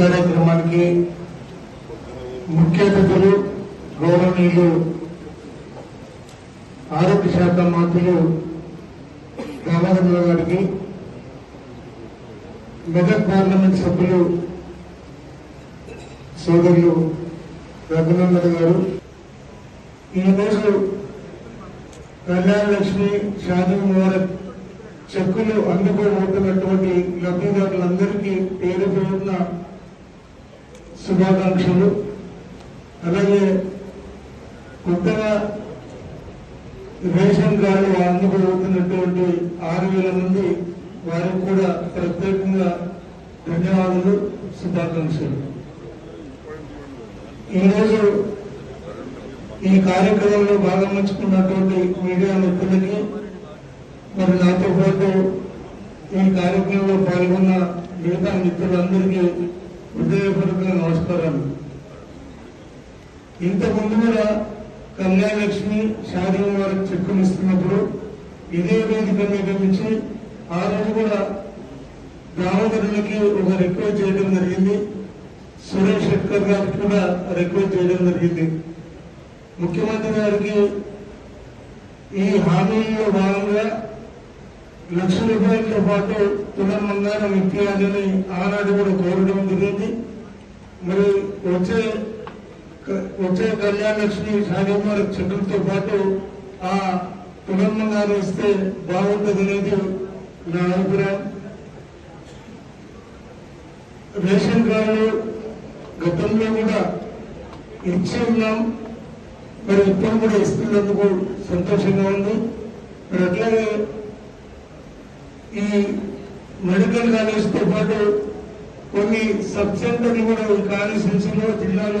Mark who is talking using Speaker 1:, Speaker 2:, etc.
Speaker 1: కార్యక్రమానికి ముఖ్య అతిథులు గౌరవనీయులు ఆరోగ్య శాఖ మంత్రులు రామచంద్ర గారికి మెదక్ పార్లమెంట్ సభ్యులు సోదరులు రఘునందన్ గారు. ఈరోజు కళ్యాణ లక్ష్మి షాదీ ముబారక్ చెక్కులు అందుకోబోతున్నటువంటి లబ్ధిదారులందరికీ పేరు శుభాకాంక్షలు. అలాగే కొత్తగా రేషన్ కార్డు అందుకోబోతున్నటువంటి ఆరు వేల మంది వారికి కూడా ప్రత్యేకంగా ధన్యవాదాలు శుభాకాంక్షలు. ఈరోజు ఈ కార్యక్రమంలో భాగం పంచుకున్నటువంటి మీడియా మిత్రులకి మరి నాతో పాటు ఈ కార్యక్రమంలో పాల్గొన్న మిగతా మిత్రులందరికీ హృదయపూర్వక నమస్కారం. ఇంతకుముందు కూడా కళ్యాణ లక్ష్మి షాదీ వారికి చెక్కులు ఇస్తున్నప్పుడు ఇదే వేదిక మీద నుంచి ఆ రోజు కూడా దామోదరులకి ఒక రిక్వెస్ట్ చేయడం జరిగింది. సురేష్ శెట్కర్ గారికి కూడా రిక్వెస్ట్ చేయడం జరిగింది. ముఖ్యమంత్రి గారికి ఈ హామీల్లో భాగంగా లక్ష రూపాయలతో పాటు తులం ఇప్పించాలని ఆనాడు కూడా కోరడం జరిగింది. మరి వచ్చే వచ్చే కళ్యాణలక్ష్మి సాగమ్మ చెట్లతో పాటు ఆ తులం ఇస్తే బాగుంటుంది అనేది నా అభిప్రాయం. రేషన్ కార్డు గతంలో కూడా ఇచ్చి ఉన్నాం. మరి ఇప్పుడు కూడా ఇస్తున్నందుకు సంతోషంగా ఉంది. మరి అట్లాగే ఈ మెడికల్ కాలేజ్తో పాటు కొన్ని సబ్ సెంటర్లు కూడా కాలేజ్ కాలేజ్ జిల్లాలో